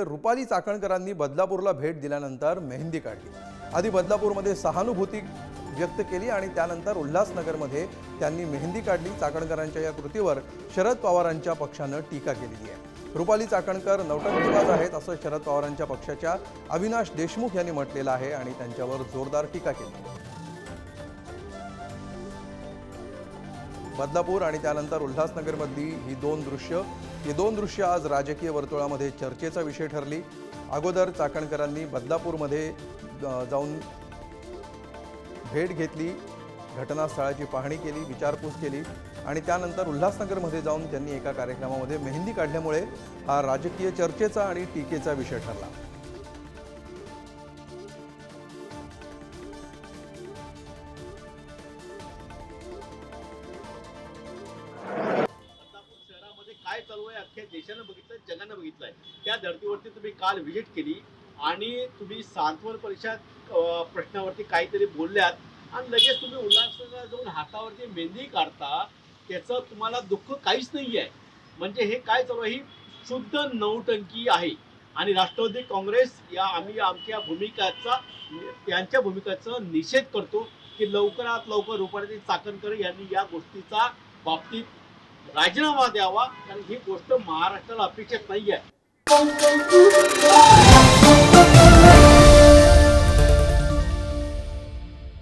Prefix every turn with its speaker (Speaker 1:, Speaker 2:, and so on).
Speaker 1: रुपाली चाकणकरांनी बदलापूरला भेट दिल्यानंतर मेहंदी काढली. आधी बदलापूरमध्ये सहानुभूती व्यक्त केली आणि त्यानंतर उल्हासनगरमध्ये त्यांनी मेहंदी काढली. चाकणकरांच्या या कृतीवर शरद पवारांच्या पक्षानं टीका केलेली आहे. रुपाली चाकणकर नौटंकीबाज आहेत असं शरद पवारांच्या पक्षाच्या अविनाश देशमुख यांनी म्हटलेलं आहे आणि त्यांच्यावर जोरदार टीका केली. बदलापूर आणि त्यानंतर उल्हासनगरमधली ही दोन दृश्य. ही दोन दृश्य आज राजकीय वर्तुळामध्ये चर्चेचा विषय ठरली. अगोदर चाकणकरांनी बदलापूरमध्ये जाऊन भेट घेतली घटनास्थळाची पाहणी केली विचारपूस केली आणि त्यानंतर उल्हासनगरमध्ये जाऊन त्यांनी एका कार्यक्रमामध्ये मेहंदी काढल्यामुळे हा राजकीय चर्चेचा आणि टीकेचा विषय ठरला.
Speaker 2: चालू आहे अख्ख्या देशानं बघितलं जगानं बघितलंय. त्या धर्तीवरती तुम्ही काल व्हिजिट केली आणि तुम्ही सांत्वन परीक्षा प्रश्नावरती काहीतरी बोलल्यात आणि लगेच तुम्ही उल्हासनगर जाऊन हातावरती मेहंदी काढता त्याचं तुम्हाला दुःख काहीच नाही आहे म्हणजे हे काय चालू आहे? ही शुद्ध नौटंकी आहे. आणि राष्ट्रवादी काँग्रेस या आम्ही आमच्या भूमिकाचा त्यांच्या भूमिकेचा निषेध करतो की लवकरात लवकर रुपारेती चाकणकर यांनी या गोष्टीचा बाबतीत राजीनामा द्यावा कारण ही गोष्ट महाराष्ट्राला अपेक्षित नाही आहे